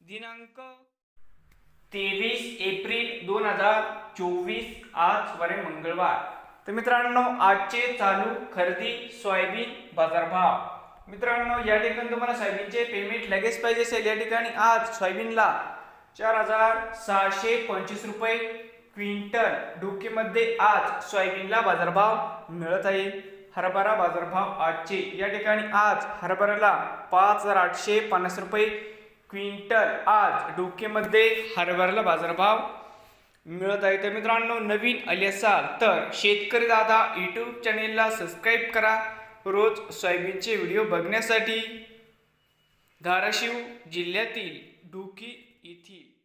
दिनांक तेवीस एप्रिल दोन हजार चोवीस आज वारे मंगळवार. तर मित्रांनो आजचे चालू खरेदी सोयाबीन बाजारभाव. मित्रांनो या ठिकाणी तुम्हाला सोयाबीनचे पेमेंट लगेच पाहिजे असेल. या ठिकाणी आज सोयाबीनला चार हजार सहाशे पंचवीस रुपये क्विंटल डोकेमध्ये आज सोयाबीनला बाजारभाव मिळत आहे. हरभरा बाजारभाव आजचे. या ठिकाणी आज हरभऱ्याला पाच हजार आठशे पन्नास रुपये क्विंटल आज डोकेमध्ये हरभऱ्याला बाजारभाव मिळत आहे. तर मित्रांनो नवीन आले असाल तर शेतकरी दादा यूट्यूब चॅनेलला सबस्क्राईब करा. रोज सोयाबीनचे व्हिडिओ बघण्यासाठी धाराशिव जिल्ह्यातील डुकी येथील